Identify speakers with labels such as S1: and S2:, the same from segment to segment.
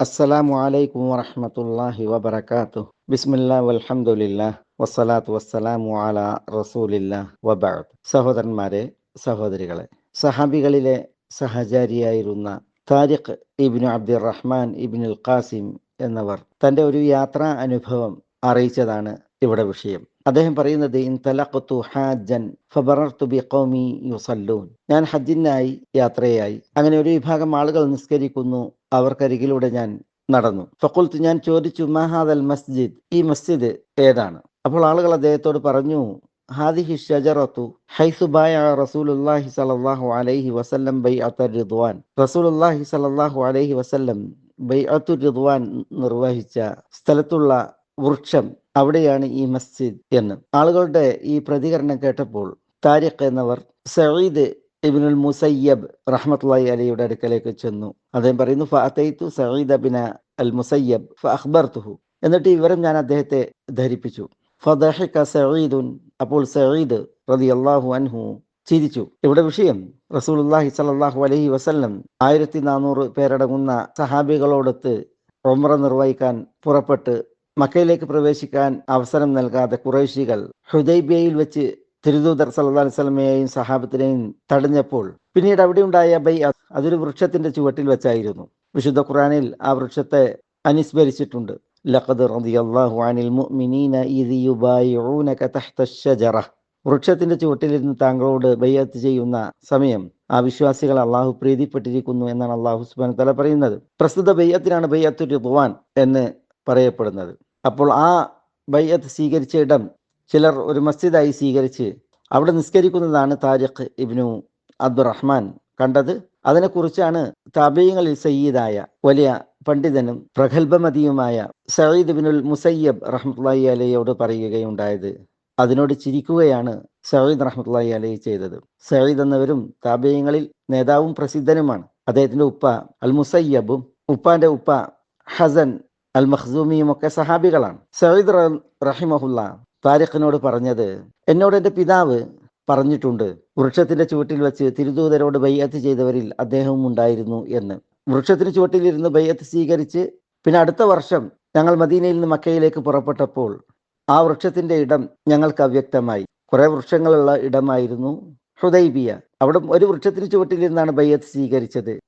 S1: അസ്സലാമു അലൈക്കും വറഹ്മത്തുള്ളാഹി വബറകാതുഹു. ബിസ്മില്ലാ വൽഹമുല്ലാ വസ്സലാത്തു വസ്സലാമു അലാ റസൂലില്ലാ വബഅദ്. സഹോദരന്മാരെ സഹോദരികളെ സഹാബികളിലെ സഹചാരിയായിരുന്ന Tariq ibn Abdurrahman ibnul Qasim എന്നവർ തന്റെ ഒരു യാത്രാ അനുഭവം അറിയിച്ചതാണ് ഇവിടെ വിഷയം. അദ്ദേഹം പറയുന്നത് ഇൻ തലഖത്തു ഹാജൻ ഫബറർത്തു ബി ഖൗമി യുസല്ലൂൻ. ഞാൻ ഹജ്ജിനായി യാത്രയായി. അങ്ങനെ ഒരു വിഭാഗം ആളുകൾ നിസ്കരിക്കുന്നു അവർക്കരികിലൂടെ ഞാൻ നടന്നു. ഫക്കുൽത്ത് ഞാൻ ചോദിച്ചു മഹാദൽ മസ്ജിദ്? ഈ മസ്ജിദ് ഏതാണ്? അപ്പോൾ ആളുകൾ അദ്ദേഹത്തോട് പറഞ്ഞു ഹാദിഹി ഷജറത്തു ഹൈസുബായ റസൂലുല്ലാഹി സലല്ലാഹു അലൈഹി വസല്ലം ബൈ റിദ്വാൻ. റസൂലുല്ലാഹി സലല്ലാഹു അലൈഹി വസല്ലം ബൈ റിദ്വാൻ നിർവഹിച്ച സ്ഥലത്തുള്ള വൃക്ഷം അവിടെയാണ് ഈ മസ്ജിദ് എന്ന്. ആളുകളുടെ ഈ പ്രതികരണം കേട്ടപ്പോൾ താരിഖ് എന്നവർ സഈദ് ഇബിനുൽ മുസയ്യബ് റഹ്മത്തുള്ളി അലിയുടെ അടുക്കലേക്ക് ചെന്നു. അദ്ദേഹം പറയുന്നു ഫഅതൈതു സഈദ് ബിന അൽ മുസയ്യബ് ഫഅഖ്ബർതുഹു എന്നിട്ട് ഇവരും ഞാൻ അദ്ദേഹത്തെ ധരിപ്പിച്ചു. ഫദഹിക സഈദുൻ അപ്പോൾ സഈദ് റളിയല്ലാഹു അൻഹു ചിരിച്ചു. ഇവിടെ വിഷയം റസൂലുള്ളാഹി സ്വല്ലല്ലാഹു അലൈഹി വസല്ലം ആയിരത്തി നാനൂറ് പേരടങ്ങുന്ന സഹാബികളോടൊത്ത് ഉംറ നിർവഹിക്കാൻ പുറപ്പെട്ട് മക്കയിലേക്ക് പ്രവേശിക്കാൻ അവസരം നൽകാതെ കുറേശികൾ ഹുദൈബിയയിൽ വെച്ച് തിരുദൂതർ സല്ലാ അലൈഹി വസല്ലമയെയും സഹാബത്തിനെയും തടഞ്ഞപ്പോൾ പിന്നീട് അവിടെ ഉണ്ടായ ബൈ അതൊരു വൃക്ഷത്തിന്റെ ചുവട്ടിൽ വെച്ചായിരുന്നു. വിശുദ്ധ ഖുറാനിൽ ആ വൃക്ഷത്തെ അനുസ്മരിച്ചിട്ടുണ്ട്. ലഖദ് അനിൽ മുഅ്മിനീന വൃക്ഷത്തിന്റെ ചുവട്ടിലിരുന്ന് താങ്കളോട് ബയ്യത്ത് ചെയ്യുന്ന സമയം ആ വിശ്വാസികൾ അള്ളാഹു പ്രീതിപ്പെട്ടിരിക്കുന്നു എന്നാണ് അള്ളാഹു സുബാൻ തല പറയുന്നത്. പ്രസ്തുത ബയ്യത്തിനാണ് ബയ്യത്തു റുദ്വാൻ എന്ന് പറയപ്പെടുന്നത്. അപ്പോൾ ആ ബയ്യത്ത് സ്വീകരിച്ച ഇടം ചിലർ ഒരു മസ്ജിദായി സ്വീകരിച്ച് അവിടെ നിസ്കരിക്കുന്നതാണ് താരിഖ് ഇബ്നു അബ്ദുറഹ്മാൻ കണ്ടത്. അതിനെക്കുറിച്ചാണ് താബീയങ്ങളിൽ സയ്യിദായ വലിയ പണ്ഡിതനും പ്രഗത്ഭമതിയുമായ സയ്യിദ് ബിനുൽ മുസയ്യബ് റഹ്മത്തുള്ളാഹി അലയോട് പറയുകയുണ്ടായത്. അതിനോട് ചിരിക്കുകയാണ് സയ്യിദ് റഹ്മത്തുള്ളാഹി അലൈഹി ചെയ്തത്. സയ്യിദ് എന്നവരും താബീയങ്ങളിൽ നേതാവും പ്രസിദ്ധനുമാണ്. അദ്ദേഹത്തിന്റെ ഉപ്പ അൽ മുസയ്യബും ഉപ്പാന്റെ ഉപ്പ ഹസൻ അൽ മഖ്സൂമിയും ഒക്കെ സഹാബികളാണ്. സയ്യിദ് റഹിമഹുല്ല താരിഖിനോട് പറഞ്ഞത് എന്നോട് എന്റെ പിതാവ് പറഞ്ഞിട്ടുണ്ട് വൃക്ഷത്തിന്റെ ചുവട്ടിൽ വെച്ച് തിരുദൂതരോട് ബയ്യത്ത് ചെയ്തവരിൽ അദ്ദേഹവും ഉണ്ടായിരുന്നു എന്ന്. വൃക്ഷത്തിന് ചുവട്ടിലിരുന്ന് ബയ്യത്ത് സ്വീകരിച്ച് പിന്നെ അടുത്ത വർഷം ഞങ്ങൾ മദീനയിൽ നിന്ന് മക്കയിലേക്ക് പുറപ്പെട്ടപ്പോൾ ആ വൃക്ഷത്തിന്റെ ഇടം ഞങ്ങൾക്ക് അവ്യക്തമായി. കുറെ വൃക്ഷങ്ങളുള്ള ഇടമായിരുന്നു ഹുദൈബിയ. അവിടെ ഒരു വൃക്ഷത്തിന് ചുവട്ടിലിരുന്നാണ് ബയ്യത്ത് സ്വീകരിച്ചത്.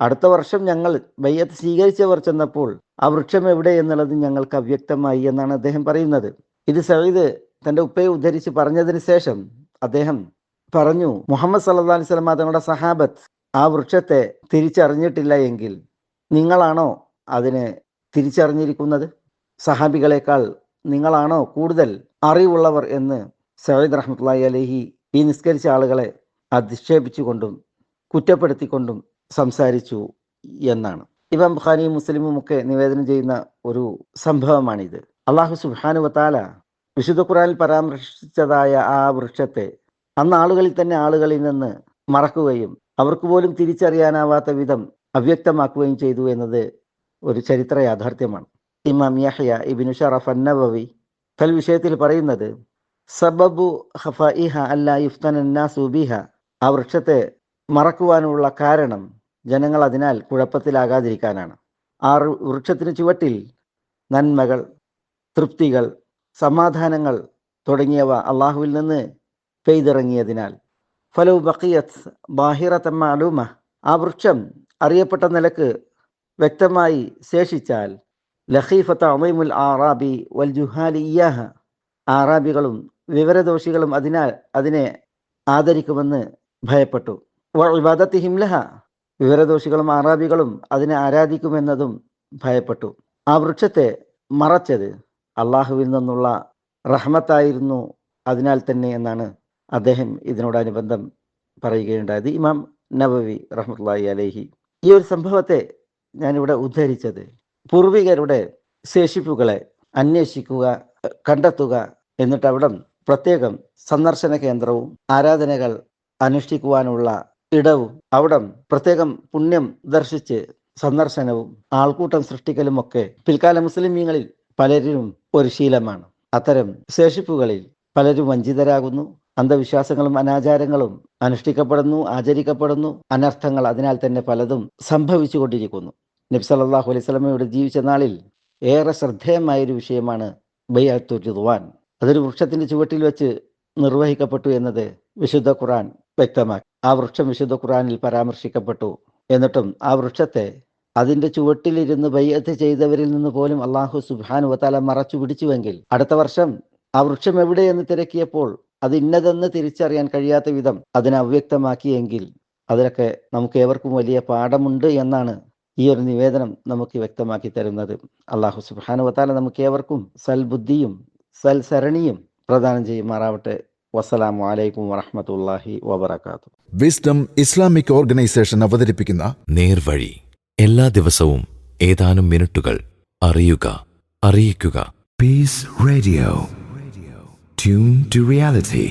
S1: അടുത്ത വർഷം ഞങ്ങൾ ബയ്യത്ത് സ്വീകരിച്ചവർ ചെന്നപ്പോൾ ആ വൃക്ഷം എവിടെ എന്നുള്ളത് ഞങ്ങൾക്ക് അവ്യക്തമായി എന്നാണ് അദ്ദേഹം പറയുന്നത്. ഇത് സയ്യിദ് തന്റെ ഉപ്പയെ ഉദ്ധരിച്ച് പറഞ്ഞതിന് ശേഷം അദ്ദേഹം പറഞ്ഞു മുഹമ്മദ് സല്ലാ അലൈഹി തങ്ങളുടെ സഹാബത്ത് ആ വൃക്ഷത്തെ തിരിച്ചറിഞ്ഞിട്ടില്ല എങ്കിൽ നിങ്ങളാണോ അതിനെ തിരിച്ചറിഞ്ഞിരിക്കുന്നത്? സഹാബികളെക്കാൾ നിങ്ങളാണോ കൂടുതൽ അറിവുള്ളവർ എന്ന് സയ്യിദ് റഹ്മത്തുള്ളാഹി അലഹി ഈ നിസ്കരിച്ച ആളുകളെ അധിക്ഷേപിച്ചുകൊണ്ടും കുറ്റപ്പെടുത്തിക്കൊണ്ടും സംസാരിച്ചു എന്നാണ്. ഇമാം ബുഖാരിയും മുസ്ലിമും ഒക്കെ നിവേദനം ചെയ്യുന്ന ഒരു സംഭവമാണിത്. അള്ളാഹു സുബാനു വത്താല വിശുദ്ധ ഖുറാനിൽ പരാമർശിച്ചതായ ആ വൃക്ഷത്തെ അന്ന് ആളുകളിൽ തന്നെ ആളുകളിൽ നിന്ന് മറക്കുകയും അവർക്ക് പോലും തിരിച്ചറിയാനാവാത്ത വിധം അവ്യക്തമാക്കുകയും ചെയ്തു എന്നത് ഒരു ചരിത്ര യാഥാർത്ഥ്യമാണ്. ഇമാം യഹ്യ ഇബിനു ഷറഫ് അന്നബവി തൽ വിഷയത്തിൽ പറയുന്നത് സബബു ഹഫഇഹ അല്ല യുഫ്തനാസു ബിഹ. ആ വൃക്ഷത്തെ മറക്കുവാനുള്ള കാരണം ജനങ്ങൾ അതിനാൽ കുഴപ്പത്തിലാകാതിരിക്കാനാണ്. ആ വൃക്ഷത്തിന് ചുവട്ടിൽ നന്മകൾ തൃപ്തികൾ സമാധാനങ്ങൾ തുടങ്ങിയവ അള്ളാഹുവിൽ നിന്ന് പെയ്തിറങ്ങിയതിനാൽ. ഫലു ബക്കിയത്ത് ബാഹിറത്തമ്മ അലൂമ ആ വൃക്ഷം അറിയപ്പെട്ട നിലയ്ക്ക് വ്യക്തമായി ശേഷിച്ചാൽ ലഹീഫത്ത് അമൈമുൽ ആറാബി വൽ ജുഹാലി ഇയാഹ ആറാബികളും വിവരദോഷികളും അതിനാൽ അതിനെ ആദരിക്കുമെന്ന് ഭയപ്പെട്ടു. വിവാദത്തി ഹിംലഹ വിവരദോഷികളും ആറാബികളും അതിനെ ആരാധിക്കുമെന്നതും ഭയപ്പെട്ടു. ആ വൃക്ഷത്തെ മറച്ചത് അള്ളാഹുവിൽ നിന്നുള്ള റഹ്മത്തായിരുന്നു അതിനാൽ തന്നെ എന്നാണ് അദ്ദേഹം ഇതിനോടനുബന്ധം പറയുകയുണ്ടായത്. ഇമാം നബവി റഹ്മത്തുള്ളാഹി അലേഹി ഈ ഒരു സംഭവത്തെ ഞാനിവിടെ ഉദ്ധരിച്ചത് പൂർവികരുടെ ശേഷിപ്പുകളെ അന്വേഷിക്കുക കണ്ടെത്തുക എന്നിട്ട് അവിടം പ്രത്യേകം സന്ദർശന കേന്ദ്രവും ആരാധനകൾ അനുഷ്ഠിക്കുവാനുള്ള ഇടവും അവിടം പ്രത്യേകം പുണ്യം ദർശിച്ച് സന്ദർശനവും ആൾക്കൂട്ടം സൃഷ്ടിക്കലും ഒക്കെ പിൽക്കാല മുസ്ലിമീങ്ങളിൽ പലരും ഒരു ശീലമാണ്. അത്തരം ശേഷിപ്പുകളിൽ പലരും വഞ്ചിതരാകുന്നു. അന്ധവിശ്വാസങ്ങളും അനാചാരങ്ങളും അനുഷ്ഠിക്കപ്പെടുന്നു ആചരിക്കപ്പെടുന്നു. അനർത്ഥങ്ങൾ അതിനാൽ തന്നെ പലതും സംഭവിച്ചുകൊണ്ടിരിക്കുന്നു. നബി സല്ലല്ലാഹു അലൈഹി സ്വലമയുടെ ജീവിച്ച നാളിൽ ഏറെ ശ്രദ്ധേയമായൊരു വിഷയമാണ് ബയ്യാത്തുരുവാൻ അതൊരു വൃക്ഷത്തിന്റെ ചുവട്ടിൽ വെച്ച് നിർവഹിക്കപ്പെട്ടു എന്നത് വിശുദ്ധ ഖുറാൻ വ്യക്തമാക്കി. ആ വൃക്ഷം വിശുദ്ധ ഖുറാനിൽ പരാമർശിക്കപ്പെട്ടു. എന്നിട്ടും ആ വൃക്ഷത്തെ അതിന്റെ ചുവട്ടിലിരുന്ന് ബയ്യത്ത് ചെയ്തവരിൽ നിന്ന് പോലും അള്ളാഹു സുബാൻ വത്താല മറച്ചു പിടിച്ചുവെങ്കിൽ അടുത്ത വർഷം ആ വൃക്ഷം എവിടെയെന്ന് തിരക്കിയപ്പോൾ അത് ഇന്നതെന്ന് തിരിച്ചറിയാൻ കഴിയാത്ത വിധം അതിനെ അവ്യക്തമാക്കിയെങ്കിൽ അതിലൊക്കെ നമുക്ക് ഏവർക്കും വലിയ പാഠമുണ്ട് എന്നാണ് ഈ ഒരു നിവേദനം നമുക്ക് വ്യക്തമാക്കി തരുന്നത്. അള്ളാഹു സുബാനു വത്താല നമുക്ക് ഏവർക്കും സൽബുദ്ധിയും സൽസരണിയും പ്രദാനം ചെയ്യുമാറാവട്ടെ. വസ്സലാമു അലൈക്കും വറഹമത്തല്ലാഹി വബർക്കാത്തു
S2: വിസ്ഡം ഇസ്ലാമിക് ഓർഗനൈസേഷൻ അവതരിപ്പിക്കുന്ന
S3: നേർവഴി. എല്ലാ ദിവസവും ഏതാനും മിനിറ്റുകൾ അറിയുക അറിയിക്കുക
S4: peace radio tune to reality.